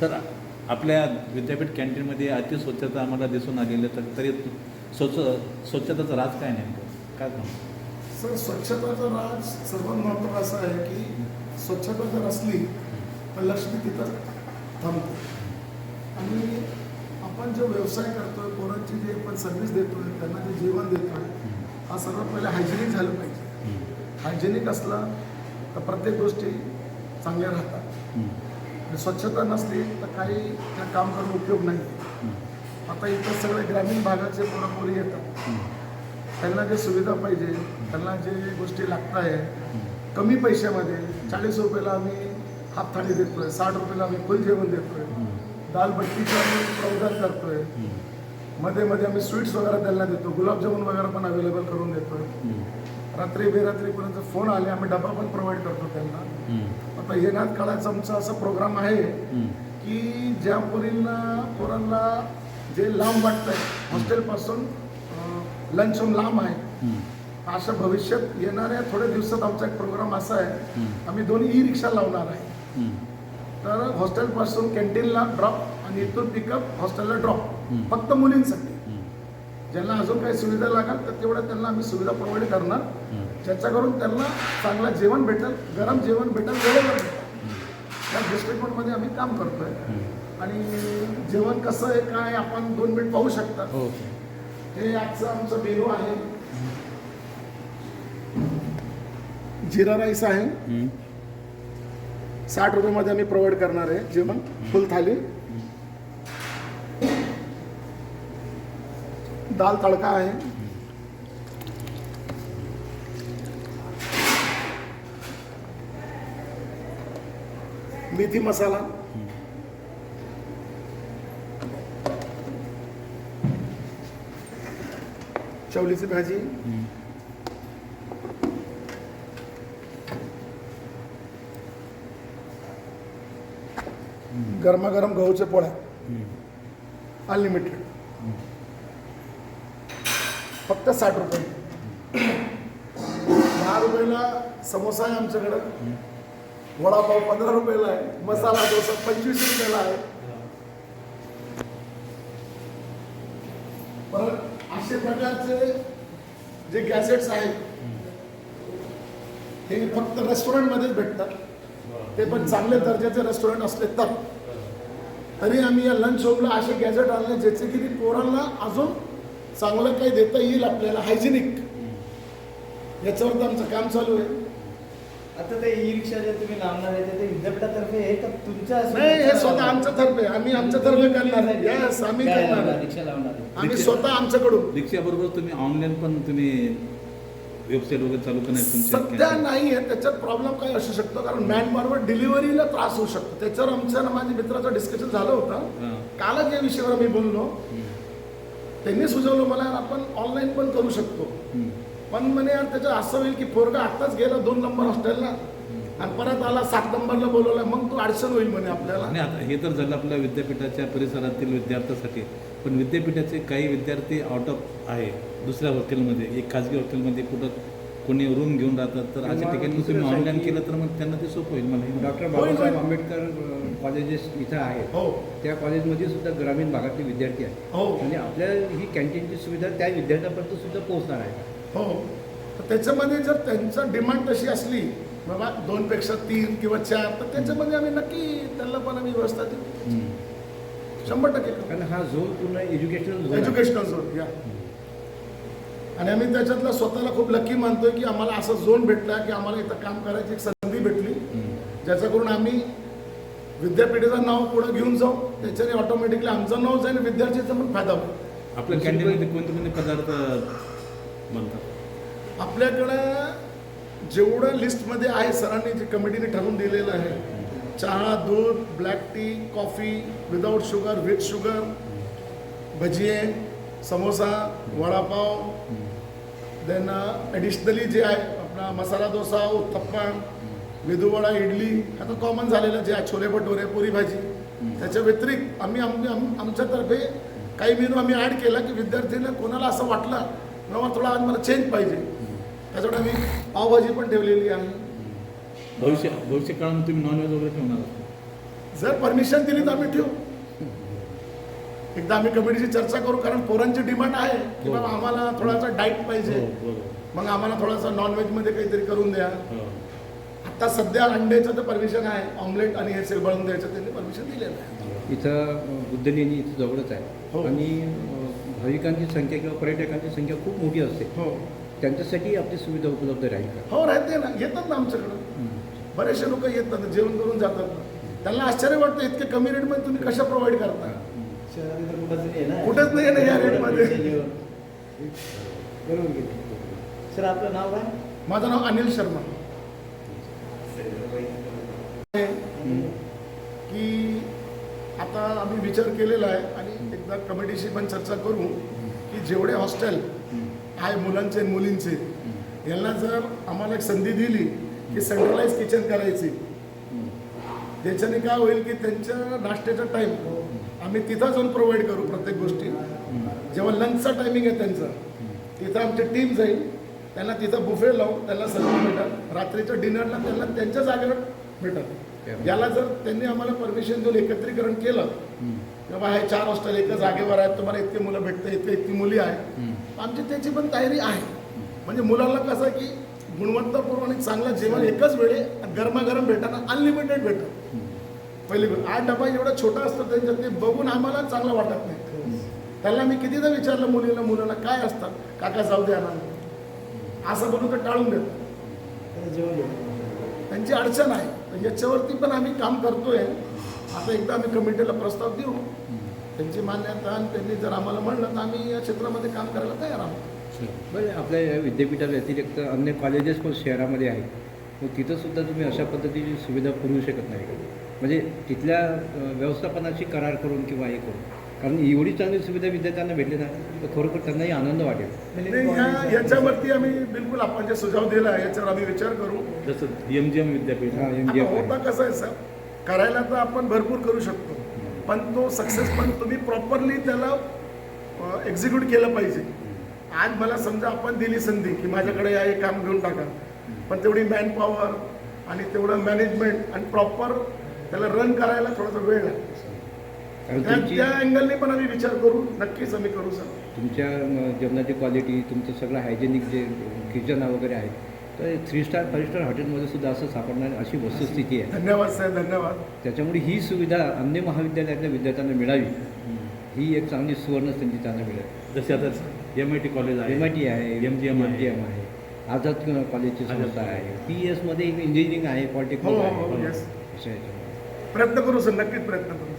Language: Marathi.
सर आपल्या विद्यापीठ कॅन्टीनमध्ये अति स्वच्छता आम्हाला दिसून आलेली आहे, तर तरी स्वच्छ स्वच्छताचं राज काय नेमकं? काय सर स्वच्छताचा राज सर्वात महत्त्वाचं असं आहे की स्वच्छता जर असली तर लक्ष्मी तिथं थांबते. आणि आपण जो व्यवसाय करतोय पोरांची जे आपण सर्व्हिस देतोय त्यांना जे जेवण देतोय हा सर्वात पहिले हायजेनिक झालं पाहिजे. हायजेनिक असला तर प्रत्येक गोष्टी चांगल्या राहतात. स्वच्छता नसली तर काही त्या काम करून उपयोग नाही. आता इथं सगळे ग्रामीण भागाचे पुरापुरी येतात. त्यांना जे सुविधा पाहिजे त्यांना जे गोष्टी लागत आहे कमी पैशामध्ये चाळीस रुपयाला आम्ही हाफ थाळी देतोय साठ रुपयाला आम्ही फुल जेवण देतोय दाल भट्टीचं आम्ही प्रवधान करतोय. मध्ये मध्ये आम्ही स्वीट्स वगैरे त्यांना देतो गुलाबजामुन वगैरे पण अवेलेबल करून देतोय. रात्री बेरात्रीपर्यंत फोन आले आम्ही डबा पण प्रोव्हाइड करतो त्यांना. आता येण्यात काळाचा आमचा असा प्रोग्राम आहे की ज्या पोरींना पोरांना जे लांब वाटतंय हॉस्टेलपासून लंच होम लांब आहे अशा भविष्यात येणाऱ्या थोड्या दिवसात आमचा एक प्रोग्राम असा आहे. आम्ही दोन्ही ई रिक्षा लावणार आहे. तर हॉस्टेलपासून कॅन्टीनला ड्रॉप आणि इथून पिकअप हॉस्टेलला ड्रॉप फक्त मुलींसाठी. ज्यांना अजून काही सुविधा लागेल तर तेवढ्या त्यांना आम्ही सुविधा प्रोव्हाइड करणार. ज्याच्याकरून त्यांना चांगलं जेवण भेटेल गरम जेवण भेटेल वेळेवर भेटेल. त्या दृष्टिकोनमध्ये आम्ही काम करतोय. आणि जेवण कसं आहे काय आपण दोन मिनिट पाहू शकता. हो. हे आजचं आमचं मेनू आहे. जिरा राईस आहे. साठ रुपयामध्ये आम्ही प्रोव्हाइड करणार आहे जेवण फुल थाली. दाल तडका आहे. मेथी मसाला. चवलीची भाजी. गरमागरम गहूच्या पोळ्या. अनलिमिटेड फक्त साठ रुपये. दहा रुपयाला समोसा आहे आमच्याकडं. वडापाव पंधरा रुपयाला आहे मसाला डोसा पंचवीस रुपयाला आहे. परत असे प्रकारचे जे गॅसेट्स आहेत हे फक्त रेस्टॉरंटमध्येच भेटतात. ते पण चांगले दर्जाचे रेस्टॉरंट असले तर. तरी आम्ही या लंच होमला असे गॅजेट आणले ज्याचे की पोरांना अजून चांगलं काही देता येईल आपल्याला हायजेनिक याच्यावर तर आमचं काम चालू आहे. आता ते ई रिक्षा जे तुम्ही लावणार आहे ते- विद्यापीठातर्फे आहे का तुमच्या नाही हे स्वतः आमच्या तर्फे. आम्ही आमच्या तर्फे करणार. Yes, आम्ही काय करणार. लावणार? रिक्षा लावणार आहे. आम्ही रिक्षा- स्वतः आमच्याकडून. रिक्षाबरोबर तुम्ही ऑनलाईन पण तुम्ही वेबसाईट वगैरे चालू करणार सध्या? नाही आहे. त्याच्यात प्रॉब्लेम काय असू शकतो? कारण मॅन बरोबर डिलिव्हरीला त्रास होऊ शकतो. त्याच्यावर आमचं ना माझ्या मित्राचं डिस्कशन झालं होतं. हां. कालच या विषयावर मी बोललो. त्यांनी सुचवलं मला आपण ऑनलाईन पण करू शकतो. हम्म. पण म्हणे यार त्याच्यात असं होईल की पोरगा आत्ताच गेला दोन नंबर हॉस्टेलला आणि परत आला सात नंबरला बोलवला मग तो अडचण होईल म्हणे आपल्याला. आणि आता हे तर झालं आपल्या विद्यापीठाच्या परिसरातील विद्यार्थ्यासाठी. पण विद्यापीठाचे काही विद्यार्थी आउट ऑफ आहे दुसऱ्या हॉटेलमध्ये एक खाजगी हॉटेलमध्ये कुठं कोणी रूम घेऊन राहतात तर अशा ठिकाणी तुम्ही ऑनलाईन केलं तर मग त्यांना ते सोपं होईल मला डॉक्टर बाबासाहेब. आंबेडकर कॉलेजेस इथं आहेत. हो. त्या कॉलेजमध्ये सुद्धा ग्रामीण भागातले विद्यार्थी आहेत. हो. म्हणजे आपल्या ही कॅन्टीनची सुविधा त्या विद्यार्थ्यापर्यंत सुद्धा पोहोचणार आहे. का? हो तर त्याच्यामध्ये जर त्यांचं डिमांड तशी असली बाबा दोनपेक्षा तीन किंवा चार तर त्याच्यामध्ये आम्ही नक्की त्यांना पण आम्ही व्यवस्था देऊ. शंभर टक्के करू. कारण हा झोन पूर्ण एज्युकेशनल. एज्युकेशनल झोन या आणि आम्ही त्याच्यातला स्वतःला खूप लकी मानतोय की आम्हाला असा झोन भेटला की आम्हाला इथं काम करायची एक संधी भेटली. ज्याचा करून आम्ही विद्यापीठाचं नाव पुढे घेऊन जाऊ त्याच्याने ऑटोमॅटिकली आमचं नाव जाईल विद्यार्थ्याचा पण फायदा होईल आपल्या कॅन्टीनमध्ये कोणते कोणते पदार्थ म्हणतात. आपल्याकडं जेवढं लिस्टमध्ये आहे सरांनी जे कमिटीने ठरवून दिलेलं आहे चहा दूध black tea coffee without sugar with sugar भजिये samosa vada pav then additionally uh, जे आहे आपला मसाला डोसा उत्तप्पा मेदूवडा इडली आता कॉमन झालेलं जे आहे छोले भटुरे पुरी भाजी. त्याच्या व्यतिरिक्त आम्ही आम्ही आम- आमच्यातर्फे काही मेनू आम्ही ॲड केला की विद्यार्थ्यांना कोणाला असं वाटलं बाबा थोडा आज मला चेंज पाहिजे त्याच्यासाठी आम्ही पावभाजी पण ठेवलेली आहे भविष्य भविष्य काळामध्ये तुम्ही नॉनव्हेज वगैरे ठेवणार? जर परमिशन दिली तर आम्ही ठेवू एकदा आम्ही कमिटीची चर्चा करू कारण पोरांची डिमांड आहे की हो. बाबा आम्हाला थोडासा डाईट हो, पाहिजे बरोबर. मग आम्हाला थोडासा नॉनव्हेजमध्ये काहीतरी करून द्या हो. आता सध्या अंड्याचं तर परमिशन आहे ऑमलेट आणि हे बनवून द्यायचं त्यांनी परमिशन दिलेलं आहे इथं अं, बुद्धलेणी इथं जवळच हो. आहे आणि भाविकांची संख्या किंवा पर्यटकांची संख्या खूप मोठी असते. हो. त्यांच्यासाठी आपली सुविधा उपलब्ध राहील का? हो राहते ना. येतात ना आमच्याकडं. बरेचसे लोक येतात जेवण करून जातात ना. त्यांना आश्चर्य वाटतं इतके कमी रेटमध्ये तुम्ही कशा प्रोव्हाइड करता? कुठंच नाही आहे ना. कुठंच नाही आहे ना या रेटमध्ये. सर आपलं नाव काय? माझं नाव अनिल शर्मा. आता आम्ही विचार केलेला आहे आणि एकदा कमिटीशी पण चर्चा करू की जेवढे हॉस्टेल आहे मुलांचे आणि मुलींचे यांना जर आम्हाला एक संधी दिली की सेंट्रलाइज किचन करायची त्याच्याने काय होईल की त्यांच्या नाश्त्याचा टाईम आम्ही तिथं जाऊन प्रोव्हाइड करू प्रत्येक गोष्टी. जेव्हा लंचचा टायमिंग आहे त्यांचा तिथं आमची टीम जाईल त्यांना तिथं बुफे लावून त्यांना सर्व भेटल. रात्रीच्या डिनरला त्यांना त्यांच्या जागेवर भेटत याला जर त्यांनी आम्हाला परमिशन देऊन एकत्रीकरण केलं किंवा हे चार हॉस्टेल एका जागेवर आहेत तुम्हाला इतके मुलं भेटतं इतके इतकी मुली आहे आमची त्याची पण तयारी आहे. म्हणजे मुलांना कसं की गुणवत्तापूर्ण आणि चांगलं जेवण एकाच वेळी गरमागरम भेटताना अनलिमिटेड भेटतं. पहिली गोष्ट. हा डबा एवढा छोटा असतो त्यांच्यात ते बघून आम्हाला चांगलं वाटत नाही. त्याला मी कितीदा विचारलं मुलीला मुलाला काय असतात काका जाऊ द्या ना असं बोलून तर टाळून देतो आता जेवण घेऊ त्यांची अडचण आहे. याच्यावरती पण आम्ही काम करतोय. आता एकदा आम्ही कमिटीला प्रस्ताव देऊ. त्यांची मान्यता आणि त्यांनी जर आम्हाला म्हणलं तर आम्ही या क्षेत्रामध्ये काम करायला तयार आहोत. बरं आपल्या या विद्यापीठा व्यतिरिक्त अन्य कॉलेजेस पण शहरामध्ये आहेत. मग तिथं सुद्धा तुम्ही अशा पद्धतीची सुविधा पुरवू शकत नाही. म्हणजे तिथल्या व्यवस्थापनाची व्यवस्थापनाशी करार करून किंवा हे करून. कारण एवढी चांगली सुविधा विद्यार्थ्यांना भेटली ना तर खरोखर त्यांनाही आनंद वाटेल. नाही, या- याच्यावरती आम्ही बिलकुल आपण जे सुझाव दिला आहे याच्यावर आम्ही विचार करू. जसं एम जी एम विद्यापीठ. हा, होता. कसं आहे सर करायला तर आपण भरपूर करू शकतो पण तो सक्सेस पण तुम्ही प्रॉपरली त्याला एक्झिक्यूट केलं पाहिजे. आज मला समजा आपण दिली संधी की माझ्याकडे या हे काम घेऊन टाका पण तेवढी मॅन पॉवर आणि तेवढं मॅनेजमेंट आणि प्रॉपर त्याला रन करायला थोडासा वेळ लागतो. त्या- अँगलने पण आम्ही विचार करू. नक्कीच आम्ही करू सर. तुमच्या जेवणाची क्वालिटी तुमचं सगळं हायजेनिक जे किचन वगैरे आहे तर थ्री स्टार फाईव्ह स्टार हॉटेलमध्ये सुद्धा असं सापडणार अशी वस्तुस्थिती आहे. धन्यवाद साहेब धन्यवाद. त्याच्यामुळे ही सुविधा अन्य महाविद्यालयातल्या विद्यार्थ्यांना मिळावी. ही एक चांगली सुवर्ण संधी त्यांना मिळेल. जसे आता एम आय टी कॉलेज आहे एम आय टी आहे एम जी एम आहे एम आहे. आझाद कॉलेजची संस्था आहे. पी एसमध्ये इंजिनिअरिंग आहे हो पॉलिटेक्निक हो आहे. हो अशा याच्यामध्ये. प्रयत्न करू सर नक्कीच प्रयत्न करू.